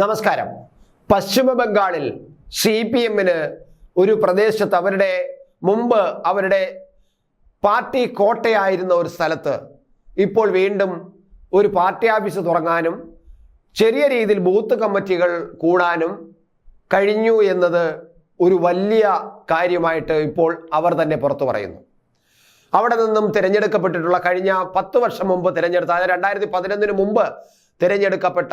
നമസ്കാരം. പശ്ചിമ ബംഗാളിൽ C P എമ്മിന് ഒരു പ്രദേശത്ത് അവരുടെ മുമ്പ് അവരുടെ പാർട്ടി കോട്ടയായിരുന്ന ഒരു സ്ഥലത്ത് ഇപ്പോൾ വീണ്ടും ഒരു പാർട്ടി ഓഫീസ് തുടങ്ങാനും ചെറിയ രീതിയിൽ ബൂത്ത് കമ്മിറ്റികൾ കൂടാനും കഴിഞ്ഞു എന്നത് ഒരു വലിയ കാര്യമായിട്ട് ഇപ്പോൾ അവർ തന്നെ പുറത്തു പറയുന്നു. അവിടെ നിന്നും തിരഞ്ഞെടുക്കപ്പെട്ടിട്ടുള്ള കഴിഞ്ഞ പത്ത് വർഷം മുമ്പ് തിരഞ്ഞെടുത്ത അതായത് രണ്ടായിരത്തി പതിനൊന്നിന് മുമ്പ് തിരഞ്ഞെടുക്കപ്പെട്ട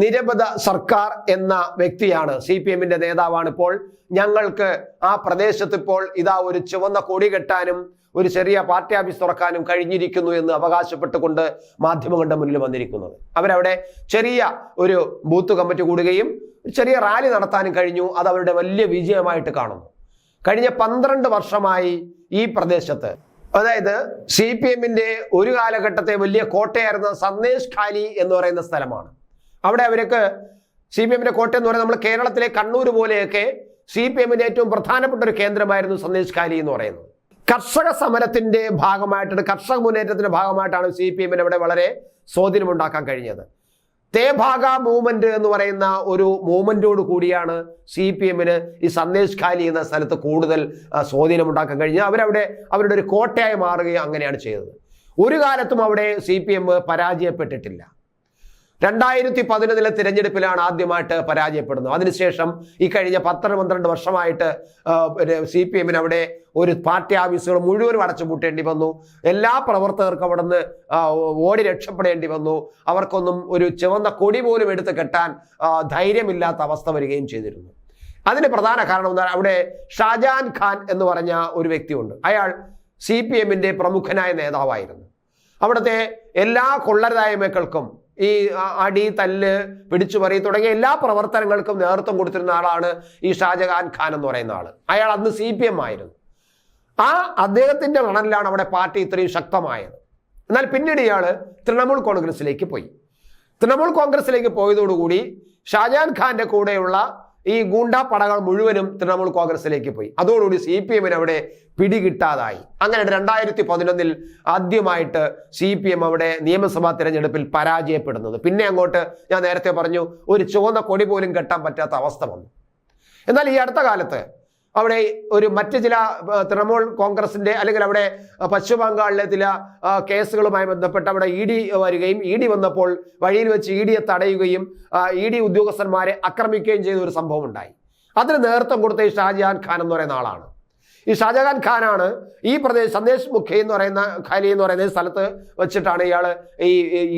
നിരബധ സർക്കാർ എന്ന വ്യക്തിയാണ് സി പി എമ്മിന്റെ നേതാവാണ് ഇപ്പോൾ ഞങ്ങൾക്ക് ആ പ്രദേശത്ത് ഇപ്പോൾ ഇതാ ഒരു ചുവന്ന കൊടി കെട്ടാനും ഒരു ചെറിയ പാർട്ടി ഓഫീസ് തുറക്കാനും കഴിഞ്ഞിരിക്കുന്നു എന്ന് അവകാശപ്പെട്ടുകൊണ്ട് മാധ്യമങ്ങളുടെ മുന്നിൽ വന്നിരിക്കുന്നത്. അവരവിടെ ചെറിയ ഒരു ബൂത്ത് കമ്മിറ്റി കൂടുകയും ചെറിയ റാലി നടത്താനും കഴിഞ്ഞു. അത് അവരുടെ വലിയ വിജയമായിട്ട് കാണുന്നു. കഴിഞ്ഞ പന്ത്രണ്ട് വർഷമായി ഈ പ്രദേശത്ത്. അതായത് സി പി എമ്മിന്റെ ഒരു കാലഘട്ടത്തെ വലിയ കോട്ടയായിരുന്ന സന്ദേശ് ഖാലി എന്ന് പറയുന്ന സ്ഥലമാണ്. അവിടെ അവർക്ക് സി പി എമ്മിന്റെ കോട്ടയം എന്ന് പറയുന്നത് നമ്മൾ കേരളത്തിലെ കണ്ണൂർ പോലെയൊക്കെ സി പി എമ്മിന്റെ ഏറ്റവും പ്രധാനപ്പെട്ട ഒരു കേന്ദ്രമായിരുന്നു സന്ദേശ് കാലി എന്ന് പറയുന്നത്. കർഷക സമരത്തിന്റെ ഭാഗമായിട്ടാണ് കർഷക മുന്നേറ്റത്തിന്റെ ഭാഗമായിട്ടാണ് സി പി എമ്മിന് അവിടെ വളരെ സ്വാധീനമുണ്ടാക്കാൻ കഴിഞ്ഞത്. തേഭാഗ മൂവ്മെന്റ് എന്ന് പറയുന്ന ഒരു മൂവ്മെന്റോട് കൂടിയാണ് സി പി എമ്മിന് ഈ സന്ദേശ് ഖാലി എന്ന സ്ഥലത്ത് കൂടുതൽ സ്വാധീനമുണ്ടാക്കാൻ കഴിഞ്ഞത്. അവരവിടെ അവരുടെ ഒരു കോട്ടയായി മാറുകയും അങ്ങനെയാണ് ചെയ്തത്. ഒരു കാലത്തും അവിടെ സി പരാജയപ്പെട്ടിട്ടില്ല. രണ്ടായിരത്തി പതിനൊന്നിലെ തിരഞ്ഞെടുപ്പിലാണ് ആദ്യമായിട്ട് പരാജയപ്പെടുന്നത്. അതിനുശേഷം ഈ കഴിഞ്ഞ പന്ത്രണ്ട് പന്ത്രണ്ട് വർഷമായിട്ട് സി പി എമ്മിന് അവിടെ ഒരു പാർട്ടി ഓഫീസുകൾ മുഴുവനും അടച്ചുപൂട്ടേണ്ടി വന്നു. എല്ലാ പ്രവർത്തകർക്കും അവിടെ നിന്ന് ഓടി രക്ഷപ്പെടേണ്ടി വന്നു. അവർക്കൊന്നും ഒരു ചുവന്ന കൊടി പോലും എടുത്ത് കെട്ടാൻ ധൈര്യമില്ലാത്ത അവസ്ഥ വരികയും ചെയ്തിരുന്നു. അതിന് പ്രധാന കാരണം എന്താണ് അവിടെ ഷാജാൻ ഖാൻ എന്ന് പറഞ്ഞ ഒരു വ്യക്തിയുണ്ട്. അയാൾ സി പി എമ്മിന്റെ പ്രമുഖനായ നേതാവായിരുന്നു. അവിടുത്തെ എല്ലാ കൊള്ളരുതായ്മകൾക്കും ഈ അടി തല്ല് പിടിച്ചുപറി തുടങ്ങിയ എല്ലാ പ്രവർത്തനങ്ങൾക്കും നേതൃത്വം കൊടുത്തിരുന്ന ആളാണ് ഈ ഷാജഹാൻ ഖാൻ എന്ന് പറയുന്ന ആൾ. അയാൾ അന്ന് സി പി എം ആയിരുന്നു. ആ അദ്ദേഹത്തിന്റെ മണലിലാണ് അവിടെ പാർട്ടി ഇത്രയും ശക്തമായത്. എന്നാൽ പിന്നീട് ഇയാൾ തൃണമൂൽ കോൺഗ്രസിലേക്ക് പോയി. തൃണമൂൽ കോൺഗ്രസിലേക്ക് പോയതോടുകൂടി ഷാജഹാൻ ഖാന്റെ കൂടെയുള്ള ഈ ഗൂണ്ടാ പടകൾ മുഴുവനും തൃണമൂൽ കോൺഗ്രസിലേക്ക് പോയി. അതോടുകൂടി സി പി എമ്മിന് അവിടെ പിടികിട്ടാതായി. അങ്ങനെ രണ്ടായിരത്തി പതിനൊന്നിൽ ആദ്യമായിട്ട് സി പി എം അവിടെ നിയമസഭാ തിരഞ്ഞെടുപ്പിൽ പരാജയപ്പെടുന്നത്. പിന്നെ അങ്ങോട്ട് ഞാൻ നേരത്തെ പറഞ്ഞു ഒരു ചുവന്ന കൊടി പോലും കെട്ടാൻ പറ്റാത്ത അവസ്ഥ വന്നു. എന്നാൽ ഈ അടുത്ത കാലത്ത് അവിടെ ഒരു മറ്റ് ചില തൃണമൂൽ കോൺഗ്രസിന്റെ അല്ലെങ്കിൽ അവിടെ പശ്ചിമ ബംഗാളിലെ ചില കേസുകളുമായി ബന്ധപ്പെട്ട് അവിടെ ഇ ഡി വരികയും ഇ ഡി വന്നപ്പോൾ വഴിയിൽ വെച്ച് ഇ ഡിയെ തടയുകയും ഇ ഡി ഉദ്യോഗസ്ഥന്മാരെ ആക്രമിക്കുകയും ചെയ്ത ഒരു സംഭവം ഉണ്ടായി അതിന് നേതൃത്വം കൊടുത്ത ഈ ഷാജഹാൻ ഖാൻ എന്ന് പറയുന്ന ആളാണ്. ഈ ഷാജഹാൻ ഖാനാണ് ഈ പ്രദേശം സന്ദേശ് മുഖ്യ എന്ന് പറയുന്ന ഖാലി എന്ന് പറയുന്ന സ്ഥലത്ത് വെച്ചിട്ടാണ് ഇയാൾ ഈ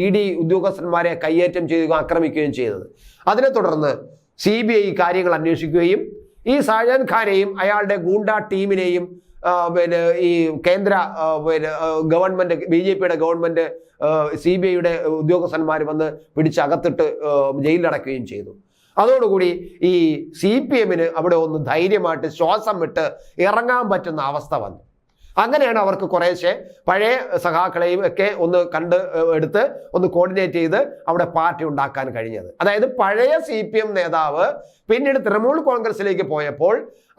ഇ ഡി ഉദ്യോഗസ്ഥന്മാരെ കയ്യേറ്റം ചെയ്യുകയും ആക്രമിക്കുകയും ചെയ്തത്. അതിനെ തുടർന്ന് സി ബി ഐ കാര്യങ്ങൾ അന്വേഷിക്കുകയും ഈ ഷാജഹാൻ ഖാനെയും അയാളുടെ ഗൂണ്ട ടീമിനെയും പിന്നെ ഈ കേന്ദ്ര പിന്നെ ഗവൺമെന്റ് ബി ജെ പിയുടെ ഗവൺമെന്റ് സി ബി ഐയുടെ ഉദ്യോഗസ്ഥന്മാർ വന്ന് പിടിച്ചകത്തിട്ട് ജയിലിലടക്കുകയും ചെയ്തു. അതോടുകൂടി ഈ സി പി എമ്മിന് അവിടെ ഒന്ന് ധൈര്യമായിട്ട് ശ്വാസം വിട്ട് ഇറങ്ങാൻ പറ്റുന്ന അവസ്ഥ വന്നു. അങ്ങനെയാണ് അവർക്ക് കുറേശ്ശെ പഴയ സഖാക്കളെയും ഒക്കെ ഒന്ന് കണ്ട് എടുത്ത് ഒന്ന് കോർഡിനേറ്റ് ചെയ്ത് അവിടെ പാർട്ടി ഉണ്ടാക്കാൻ കഴിഞ്ഞത്. അതായത് പഴയ സി പി എം നേതാവ് പിന്നീട് തൃണമൂൽ കോൺഗ്രസിലേക്ക് പോയപ്പോൾ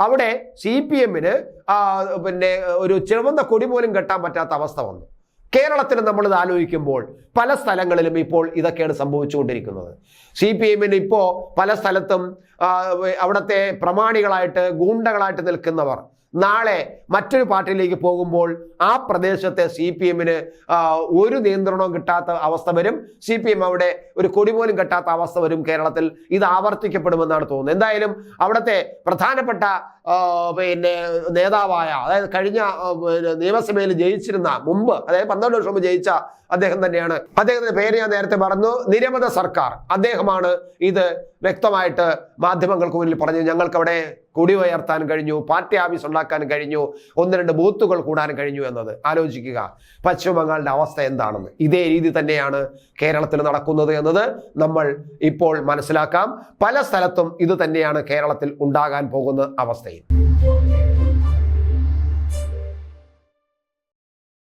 അവിടെ സി പി എമ്മിന് പിന്നെ ഒരു ചുവന്ന കൊടി പോലും കെട്ടാൻ പറ്റാത്ത അവസ്ഥ വന്നു. കേരളത്തിൽ നമ്മൾ ഇത് ആലോചിക്കുമ്പോൾ പല സ്ഥലങ്ങളിലും ഇപ്പോൾ ഇതൊക്കെയാണ് സംഭവിച്ചുകൊണ്ടിരിക്കുന്നത്. സി പി എമ്മിന് ഇപ്പോൾ പല സ്ഥലത്തും അവിടുത്തെ പ്രമാണികളായിട്ട് ഗൂണ്ടകളായിട്ട് നിൽക്കുന്നവർ നാളെ മറ്റൊരു പാർട്ടിയിലേക്ക് പോകുമ്പോൾ ആ പ്രദേശത്തെ സി പി എമ്മിന് ഒരു നിയന്ത്രണവും കിട്ടാത്ത അവസ്ഥ വരും. സി പി എം അവിടെ ഒരു കൊടി പോലും കിട്ടാത്ത അവസ്ഥ വരും കേരളത്തിൽ. ഇത് ആവർത്തിക്കപ്പെടുമെന്നാണ് തോന്നുന്നത്. എന്തായാലും അവിടുത്തെ പ്രധാനപ്പെട്ട പിന്നെ നേതാവായ അതായത് കഴിഞ്ഞ നിയമസഭയിൽ ജയിച്ചിരുന്ന മുമ്പ് അതായത് പന്ത്രണ്ട് വർഷം മുമ്പ് ജയിച്ച അദ്ദേഹം തന്നെയാണ്. അദ്ദേഹത്തിന്റെ പേര് ഞാൻ നേരത്തെ പറഞ്ഞു. നിരവധ സർക്കാർ അദ്ദേഹമാണ് ഇത് വ്യക്തമായിട്ട് മാധ്യമങ്ങൾക്ക് മുന്നിൽ പറഞ്ഞു ഞങ്ങൾക്ക് അവിടെ കൊടി ഉയർത്താൻ കഴിഞ്ഞു പാർട്ടി ആഫീസ് ഉണ്ടാക്കാൻ കഴിഞ്ഞു ഒന്ന് രണ്ട് ബൂത്തുകൾ കൂടാൻ കഴിഞ്ഞു എന്നത്. ആലോചിക്കുക. പശ്ചിമ ബംഗാളിന്റെ അവസ്ഥ എന്താണെന്ന്. ഇതേ രീതി തന്നെയാണ് കേരളത്തിൽ നടക്കുന്നത് എന്നത് നമ്മൾ ഇപ്പോൾ മനസ്സിലാക്കാം. പല സ്ഥലത്തും ഇത് തന്നെയാണ് കേരളത്തിൽ ഉണ്ടാകാൻ പോകുന്ന അവസ്ഥയും